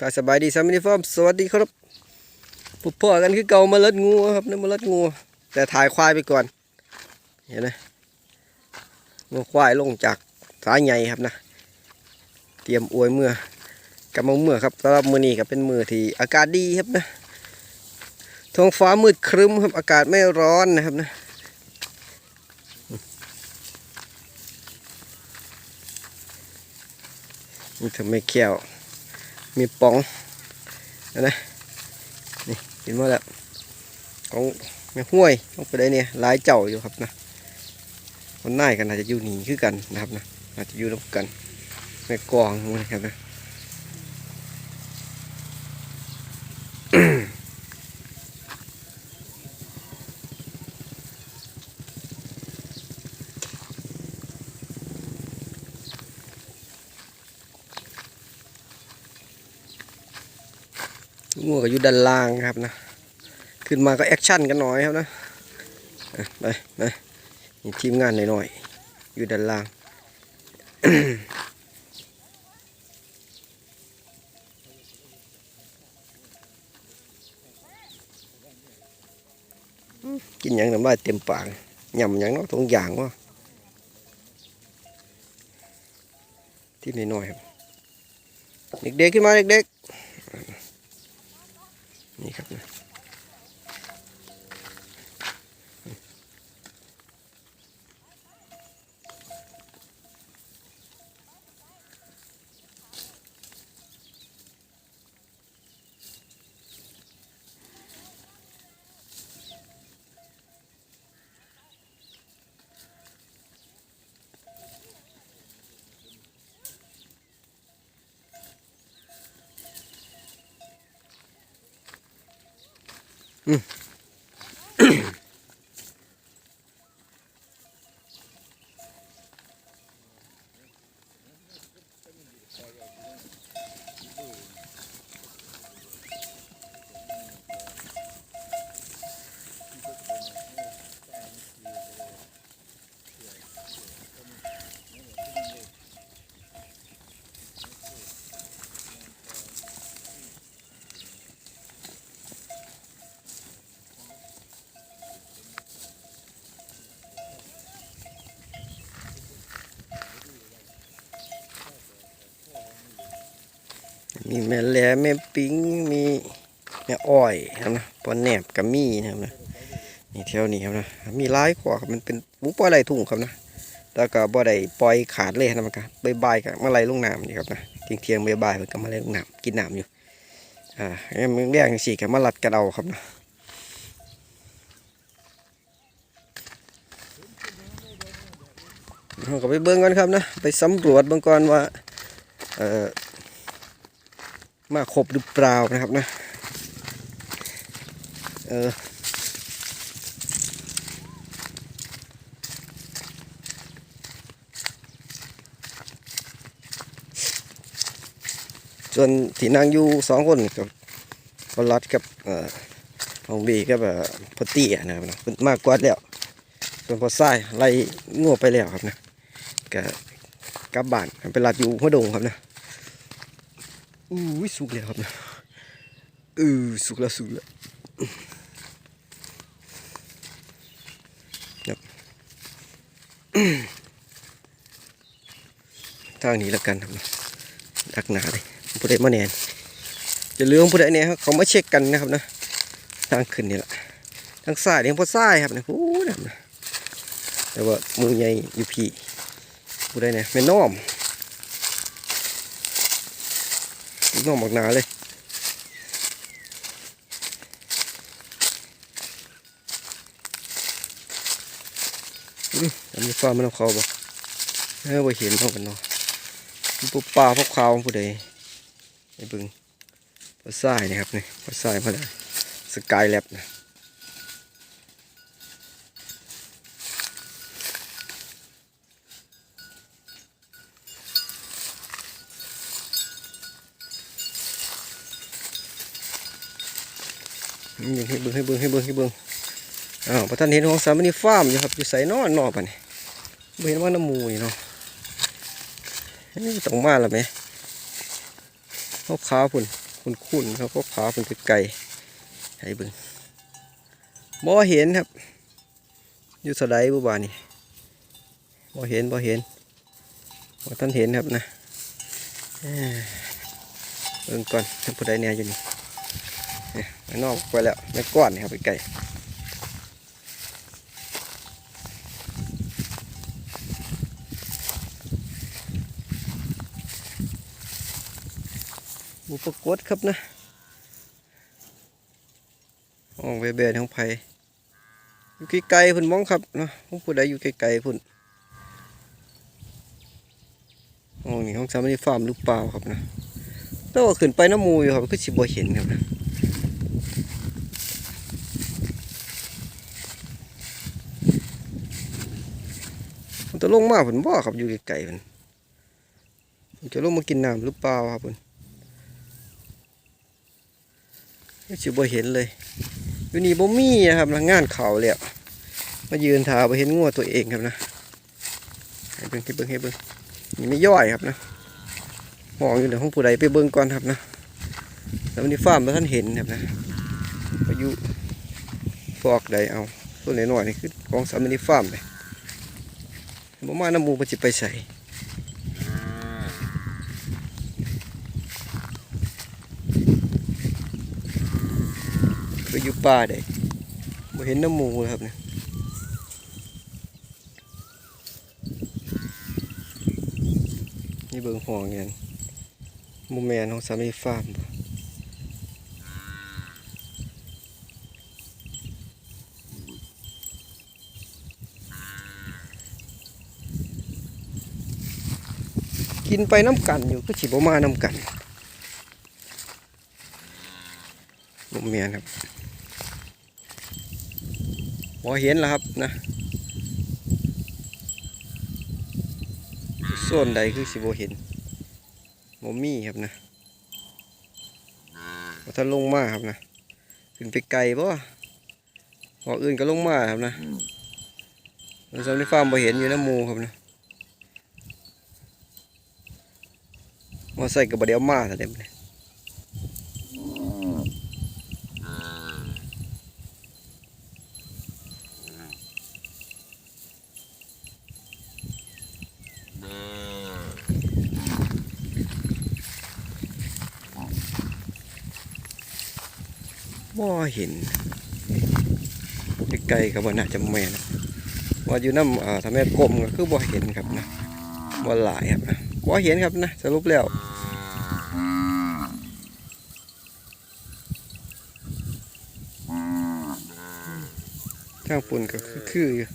ตาสบายดีสามินิฟอร์มสวัสดีครับพบพ่อกันคือเก่ามาเลิดงูครับนี่มาเลิดงู แต่ถ่ายควายไปก่อน เห็นไหมงูควายลงจากสายใหญ่ครับนะ เตรียมอวยเมื่อกำมงเมื่อครับสำหรับมือนี้ก็เป็นมือที่อากาศดีครับนะท้องฟ้ามืดครึ้มครับอากาศไม่ร้อนนะครับนะ มีถั่วไม่แก้ว มีป๋องนะนะนี่กินมาแล้วของแม่ห้วยต้องไปได้เนี่ยหลายเจ้าอยู่ครับนะคนน่ายกันอาจจะอยู่หนีขึ้นกันนะครับนะอาจจะอยู่ร่วมกันแม่กองมูนะครับนะ ด้านล่างครับนะ ขึ้นมาก็แอคชั่นกันหน่อยครับนะไปไปทีมงานหน่อยๆอยู่ด้านล่างกินยังน้ำลายเต็มปากยำหยังเนาะตรงอย่างวะทีมน้อยๆครับเด็กๆขึ้นมาเด็กๆ นี่ครับ น มีแม่แหลแม่ปิงมีแม่อ้อยครับนะปอนแหนบกับมีนะครับนะนี่เที่ยวนี้ครับนะมีหลายกว่าครับมันเป็นหมูปล่อยไหลทุ่งครับนะแล้วก็บ่ได้ปล่อยขาดเลยนะมันก็บายๆกับมาไหลลงน้ำนี่ครับนะเที่ยงเที่ยงๆบ่ายมันก็มาไหลลงน้ำกินน้ำอยู่อ่าแล้มึงแรกจังสี่ก็มาลัดกันเอาครับนะเราก็ไปเบิ่งกันครับนะไปสำรวจเบิ่งก่อนว่าเอ่อ มาครบหรือเปล่านะครับนะ เออส่วนที่นั่งอยู่สองคนกับพอรัดกับเอ่อของบีกับเอ่อพอตี้นะครับนะมากกว่าแล้ว ส่วนพอซ้ไล่งัวไปแล้วครับนะกับกลับบ้านไปรัดอยู่หัวดงครับนะ อู้สุกแล้วครับเนะเออสุกแล้วสุกแล้วครับทางนี้แล้วกันครับนะดักหนาเลยผู้ใดมาแนนจะเรื่องผู้ใดเนี่ยเขามาเช็คกันนะครับนะทางขึ้นนี่แหละทางซ้ายเนี่ยพอซ้ายครับนะโอ้ยนะแต่ว่ามือใหญ่อยู่พี่ผู้ใดเนี่ยแม่น้อม น้องบักหนาเลยอันนี้ฟ้ามันเอาเขาบ่เออบ่เห็นเขากันเนาะมันปุ๊บปลาพวกขาวผู้ใดไอ้บึงปลาทรายนี่ครับนี่ปลาทรายมาเลยสกายแลบนะ อืมให้เบิ่งให้เบิ่งให้เบิ่งให้เบิ่งอ้าวพระท่านเห็นของสามนี่ฟาร์มอยู่ครับอยู่ใส่นอนนอปะนี่เห็นว่าน้ำมูนี่เนาะนี่ต้องมาแล้วไหมเเขาขาพุ่นคุณคุณเขาก็ขาวพุ่นไกลๆให้เบิ่งบ่เห็นครับ อยู่สไลด์บุบานี่บ่เห็นบ่เห็นบ่ท่านเห็นครับนะเอ้ยเบิ่งก่อนท่านผู้ใดเนี่ยอยู่นี่ นี่ยนอกไปแล้วไม่ก้อนนี่ครับไปไกลบุปกฏครับนะห้องเบเบนของไผอยู่ไกลๆพุ่นมองครับเนาะผมผู้ใดอยู่ไกลๆพุ่นโอ้นี่ห้องสามีฟาร์มหรือเปล่าครับนะต่ว่าขึ้นไปน้ำมูอยู่ครับก็สิบ่เห็นครับนะ จะลงมาพุ่นบ่ครับอยู่ไกลๆพุ่นมันจะลงมากินน้ำหรือเปล่าครับพุ่นก็สิบ่เห็นเลยอยู่นี่บ่มีนะครับงานเขาเลยมายืนถาไปเห็นงัวตัวเองครับนะให้เบิ้งให้เบิ้งให้เบิ้งนี่ไม่ย่อยครับนะมองอยู่ในห้องผู้ใดไปเบิ้งก่อนครับนะแล้ววันนี้ฟาร์มท่านเห็นครับนะพายุฟอกใดเอาตัวไหนหน่อยๆนี่คือของสามินิฟาร์มเลย บ่มาน้ำมูมันจะไปใส่ไปอยู่ป่าได้บ่เห็นน้ำมูเลยครับเนี่ยนี่เบิ่งห้องเงี้ยมุมแมนของสามีฟาร์มบ่ กินไปน้ำกันอยู่ก็สิบ่มาน้ำกันมุมแมนครับพอเห็นแล้วครับนะส่วนใดคือสิบเห็นโมมี่ครับนะว่าถ้าลงมาครับนะขึ้นไปไกลป่ะพออื่นก็ลงมาครับนะแล้วสำนักฟาร์มบ่เห็นอยู่น้ำหมูครับนะ มอใส่กับบเดียวมาแต่เด็มเลยบ่เห็นไกลๆกับว่าน่าจะแม่นะว่าอยู่น้ำอ่าทำแม่กลมก็คือบ่เห็นครับนะบ่หลายครับนะบ่เห็นครับนะสรุปแล้วางปุ่นก็คือคืออยู่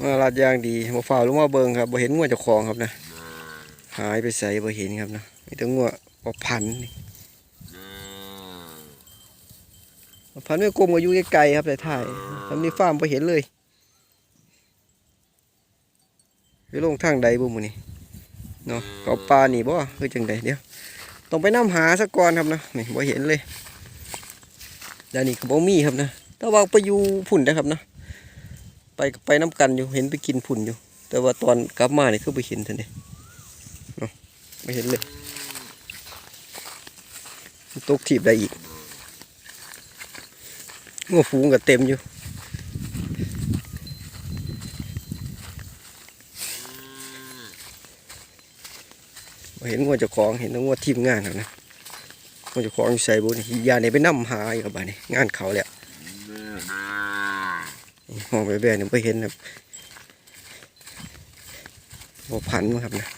มาลาดยางดีมาฝ่าลงมาเบิงครับบ่เห็นงัวเจ้าของครับนะหายไปใส่บ่เห็นครับนะมีแต่งัวปอพันธุ์นี่ปอพันธุ์ไม่กลมก็อยู่ไกลๆครับแต่ถ่ายทำนี่ฟาร์มบ่เห็นเลยไปลงทางใดบุ้มนี่เนาะเขาปลาหนีบ่คือจังใดเดี๋ยว ต้องไปน้ำหาสักก่อนครับนะนี่บ่เห็นเลยด้านนี้ก็บ่มีครับนะแต่ว่าไปอยู่ผุ่นนะครับนะไปไปน้ำกันอยู่เห็นไปกินผุ่นอยู่ แต่ว่าตอนกลับมาเนี่ยคือไปเห็นทันทีไม่เห็นเลยตกถีบได้อีกงัวฟูงก็เต็มอยู่ บ่เห็นงั วเจ้าของเห็นแต่งัวทีมงานนะงัวเจ้าของอยู่ใส่บุนี่ยาเนี่ยไปนั่หายกับบ้านนี่งานเขาแหละห้องแบ่ๆเนี่ยไม่เห็นครับบ่พันมั้งครับนะ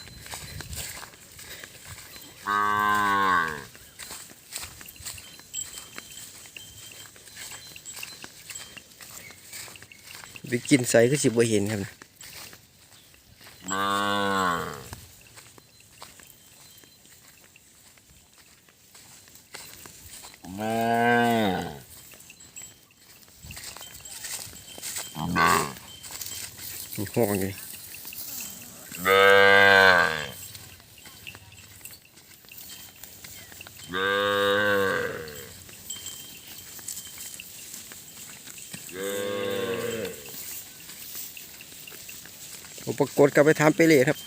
ไปกินใส่ก็สิบ่เห็นครับนะ มีห้องอยู่ผมปรากฏกลับไปทำไปเลยครับ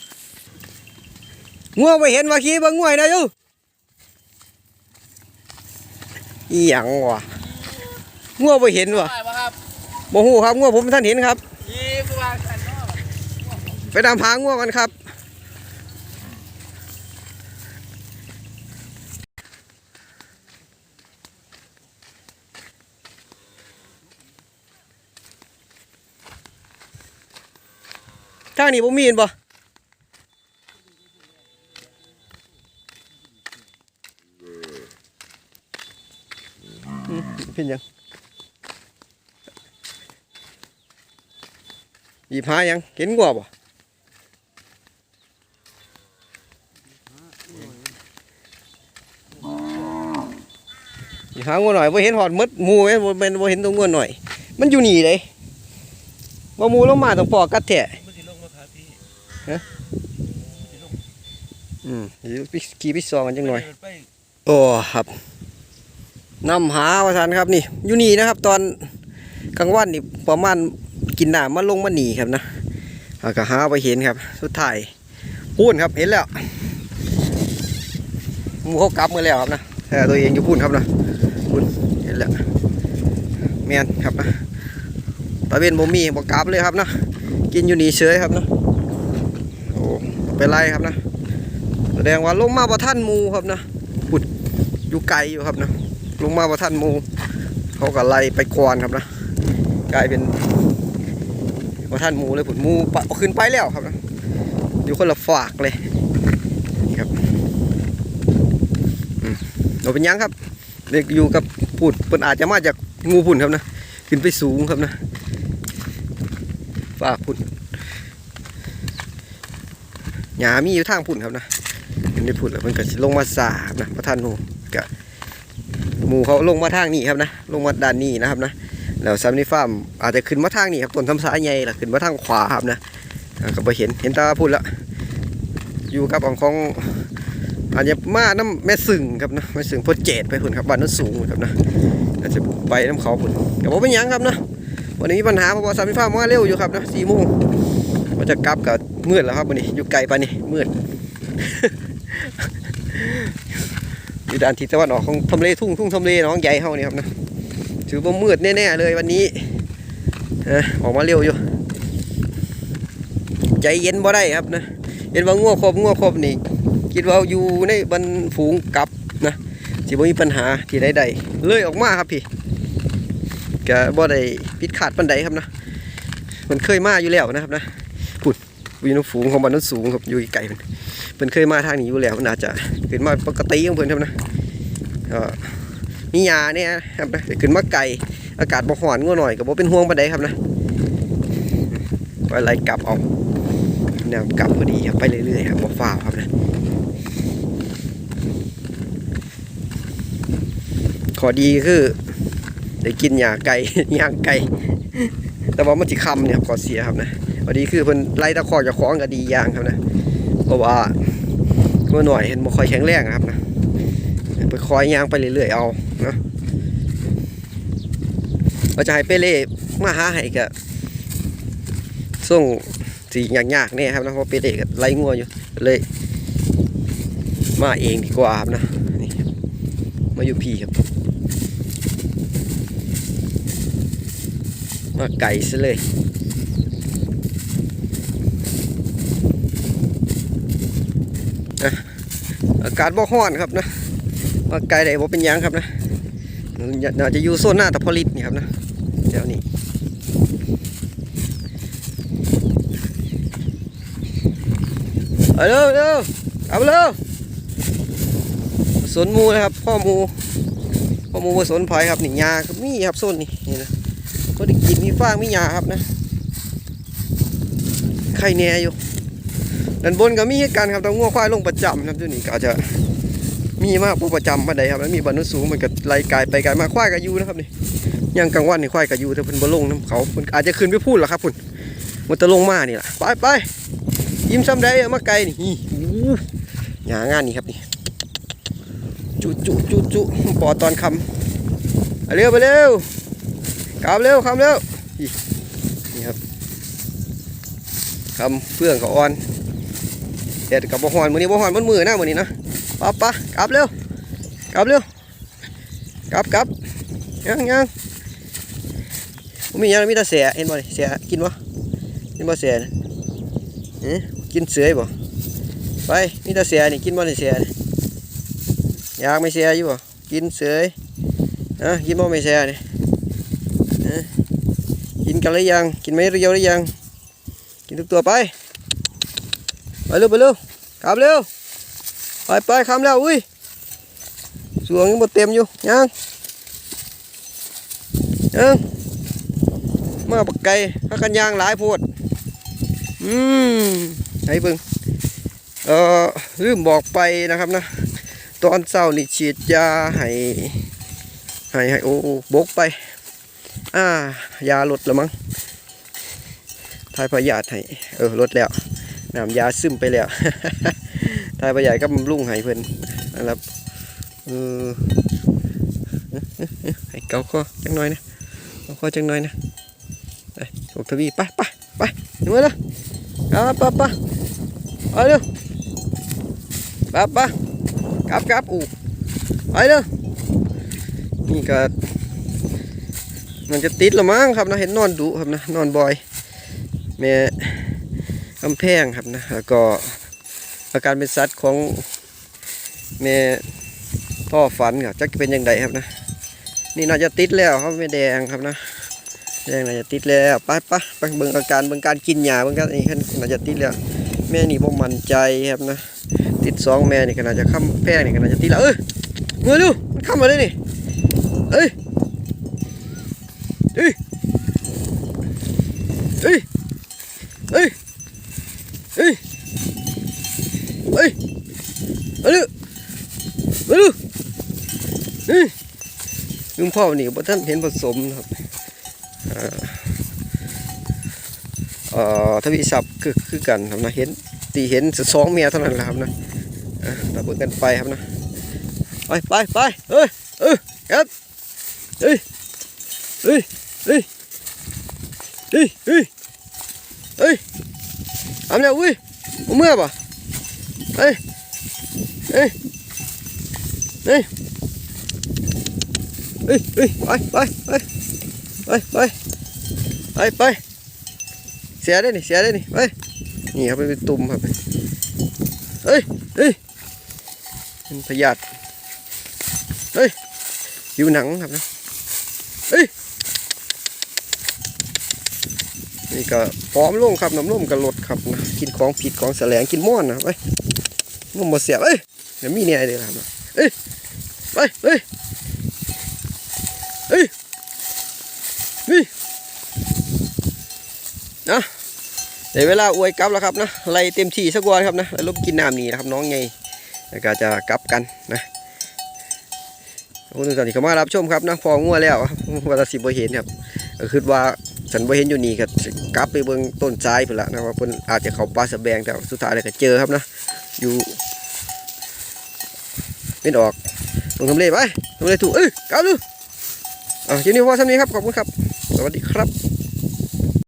ง่วงไปเห็นว่าขี้บ่ง่วยได้อยู่อีหยังวะง่วงไปเห็นวะได้ปะครับโมโหครับง่วงผมท่านเห็นครับ ยี่กูวางกันเนาะ ไปตามหาง่วงกันครับ ทางนี้ผมมีนบ่อืมเป็นหยังหยิบหายังเห็นงัวบ่หยิบ หางัวหน่อยบ่เห็นหอดมดมูเว้ยบ่เป็นบ่เห็นตัวงัวหน่อย มันอยู่นี่เลยว่าหมูลงมาต้องปอกัดแท้มันสิลงมาครับพี่อืมขี่ไปซองกันจังหน่อยโอ้ครับนำหาวาสันครับนี่อยู่นี่นะครับ ตอนกลางวันนี่ประมาณกินหน้ำมาลงมาหนีครับนะเอาก็หาไปเห็นครับ สุดท้ายพูนครับเห็นแล้วมูเขากลับมาแล้วครับนะแต่ตัวเองอยู่พูนครับนะ นเห็นแล้วแมนครับนะตะเวนบ่มีบ่กลับเลยครับนะกินอยู่นี่เฉยครับนะโอ้เป็นไรครับนะแสดงว่าลงมาประท่านมูครับนะปุดอยู่ไกลอยู่ครับนะลงมาประท่านมู เขาก็ไล่ไปกวนครับนะกลายเป็นประท่านมูเลยผุดมูปะขึ้นไปแล้วครับนะอยู่คนละฝากเลยนี่ครับอืมเราเป็นยังครับเด็กอยู่กับ ผุดเพิ่นอาจจะมาจากงูผุ่นครับนะขึ้นไปสูงครับนะฝากผุดหยามีอยู่ทางผุ่นครับนะมันได้พูดแล้วมันก็ลงมาสาบนะประธานหมูกะหมูเขาลงมาทางนี้ครับนะ ลงมาด้านนี้นะครับนะแล้วซัมนี่ฟาร์มอาจจะขึ้นมาทางนี้ครับต้นทำสายใหญ่ล่ะขึ้นมาทางขวาครับนะก็ไปเห็นเห็นตาพูดแล้วอยู่กับของของ อาจจะมาน้ำแม่สึงครับนะแม่สึงพดเจดไปพุ่นครับบ้านนั้นสูงครับนะอาจจะไปน้ำเขาพุ่นแต่ว่าเป็นยังครับนะวันนี้มีปัญหาเพราะว่าซัมนี่ฟามาเร็วอยู่ครับนะสี่โมงว่าจะกลับกับมืดแล้วครับวันนี้อยู่ไกลปานนี้มืดอยู่ด้านทิศตะวันออกของทำเลทุ่งทุ่งทำเลหน้องใหญ่เฮานี่ครับนะถือว่ามืดแน่ๆเลยวันนี้อออกมาเร็วอยู่ ใจเย็นบ่ได้ครับนะเห็นว่างัวครบงัวครบนี่ คิดว่าอยู่ในบรรฝูงกลับนะสิบ่มีปัญหาที่ใดๆเลยออกมาครับพี่ก็บ่ได้ผิดขาดปานใดครับนะมันเคยมาอยู่แล้วนะครับนะพูดอยู่ในฝูงของมันนั้นสูงครับอยู่ไกลมันเพิ่นเคยมาทางนี้อยู่แล้วมัน่าจจะขึ้นมาปกติของเพิ่อนครับนะก็มียาเนี่ยครับนะขึ้นมาไกลอากาศบ่ร้อนงัวหน่อยก็บ่เป็นห่วงปานใดครับนะไว้ไล่กลับเอาแนวกลับพอดีครับไปเรื่อยๆครับบ่ฟ้าวครับนะ ขอดีคือได้กินหญ้าไก่ย่างไก่แต่ว่ามันสิคำเนี่ยครับขอเสียครับนะพอดีคือเพิ่นไล่ตะคอกเจากของก็ดีอย่างครับนะเพราะว่าเมื่อหน่อยเห็นบ่ค่อยแข็งแรงอะครับนะไปคอยย่างไปเรื่อยๆเอานะว่าจะให้เปเล่มาหาให้ก็ส่งสียากๆเนี่ยครับนะเพราะเปเล่ก็ไล่งัวอยู่เลยมาเองดีกว่าครับนะนี่มาอยู่พี่ครับ มาไก่ซะเลยอากาศบ่ร้อนครับนะว่าไกลใดบ่เป็นยังครับนะน่าจะอยู่โซนหน้าตะพลิตนี่ครับนะแถวนี้เอาเร็วเร็วเอาเร็วสนมูนะครับพ่อมูพ่อมูผสนไผ่ครับนี่ยาครับมีครับโซนนี่นี่นะ ก็ได้กินมีฟางมียาครับนะไข่แน่อยู่ด้านบนก็มีเหตุการณ์ครับแตงัวควายลงประจำครับที่นี่ก็อาจจะมีมากพวกประจำมาใดครับแล้วมีบรรนุสูงมันก็ไล่กายไปกายมาควายกับยูนะครับนี่ยังกลางวันนี่ควายกับยูแต่เพิ่นบ่ลงน้ำเขาเพิ่นอาจจะขึ้นไปพูดหรอครับพุ่นมันจะลงมานี่ล่ะไปไปยิ้มซ้ำได้มาไกลนี่หยางานนี่ครับนี่จุจุจุจุปอตอนคำเอาเร็วไปเร็ว กลับเร็วคำเร็วนี่ครับคำเพื่องกับอ่อนเด็ดกับบ่ฮอนมือนี้บ่ฮอนบนมือนะมือนี้นะปะปะกลับเร็วกลับเร็วกลับกลับยังยังมียังมีแต่เสียเห็นบ่นี่เสียกินบ่กินบ่เสียน่ะเอ๊ะกินเสือบ่ไปมีแต่เสียนี่กินบ่นี่เสียอยากไม่เสียอยู่บ่กินเสืออะกินบ่ไม่เสียนี่ กินกันหรือยัง กินไม่เรียวหรือยัง กินทุกตัวไป ไปเร็วไปเร็วขับเร็ว ไปไปคำแล้ว อุ้ยสวงยังหมดเต็มอยู่ ยังยังมาปักไก่พักกันยางหลายโพด อืมไอ้เบิ่งเอ่อลืมบอกไปนะครับนะ ตอนเช้านี่ฉีดยาให้ให้ให้โอ้โอ้บกไป อ่ายาลดแล้วมั้งทายพยาธิให้เออลดแล้วน้ำยาซึมไปแล้วทายพยาธิก็บำรุงให้เพิ่นนะครับเออให้เกาข้อจังหน่อยนะเกาข้อจังหน่อยนะไปโชคทวีไปไปไปถึงมาแล้วอ่าไปไปไปเร็วปไปะกลับกลับอู้ไปเร็วนี่ก็ มันจะติดละมั้งครับนะเห็นนอนดุครับนะนอนบ่อยแม่กำแพงครับนะแล้วก็อาการเป็นสัตว์ของแม่พ่อฝันครับจะเป็นยังไงครับนะ นี่น่าจะติดแล้วครับแม่แดงครับนะแดงน่าจะติดแล้วไปไปไปเบิ่งอาการเบิ่งการกินยาเบิ่งการนี่น่าจะติดแล้ว แม่นี่บ่มั่นใจครับนะ ติดสองแม่นี่ก็น่าจะค้ำแพงนี่ก็น่าจะติดแล้วเอ้ยมือดูมันค้ำมาเลยนี่เอ้ย เอ้ยเอ้ยเอ้ยเอ้ยเอ้ยมาดูมาดูเอ้ยลุงพ่อนี่บ่ท่านเห็นผสมครับอ่าเอ่อทวีศัพท์คือคือกันครับนะเห็นตีเห็นสองเมียเท่านั้นแหละครับนะอ่าเราเบิ่งกันไปครับนะไปไปไปเอ้ยเอ้ยครับเอ้ยเฮ้ย เฮ้ยเฮ้ยเฮ้ยเฮ้ยทำแล้วอุ้ยผมเมื่อป่ะเฮ้ยเฮ้ยเฮ้ยเฮ้ยเฮ้ยไปไปไปไปไปไปเสียได้นี่เสียได้นี่ไปนี่ครับเป็นตุ่มครับเฮ้ยเฮ้ยเป็นพยาธิเฮ้ยผิวหนังครับนะเอ้ย นี่ก็พร้อมลงครับน้ำร่มกับรถครับนะกินของผิดของแสลงกินม่อนนะไปม่อนมาเสียบเอ้ยเดี๋ยวมีเนี่ยเลยครับนะเอ้ยไปเอ้ยเอ้ยนี่นะเดี๋ยวเวลาอวยกลับแล้วครับนะไล่เต็มที่สักวันครับนะแล้วลบกินน้ำนี่นะครับน้องไงแล้วก็จะกลับกันนะอบคุณทุกท่านที่เข้ามารับชมครับนะพองัวแล้วครับว่าแตสิบเห็นครับคือว่า ฉันบ่เห็นอยู่นี่ก็สิกลับไปเบิ้งต้นซ้ายพุ่นละนะว่าเพิ่นอาจจะเขาปลาสะแบงแต่สุดท้ายเลยก็เจอครับนะอยู่เป็นออกลงทำเลไปทำเลถูกเอ้ยกลับดูอะทีนี้พอทำนี้ครับขอบคุณครับ สวัสดีครับ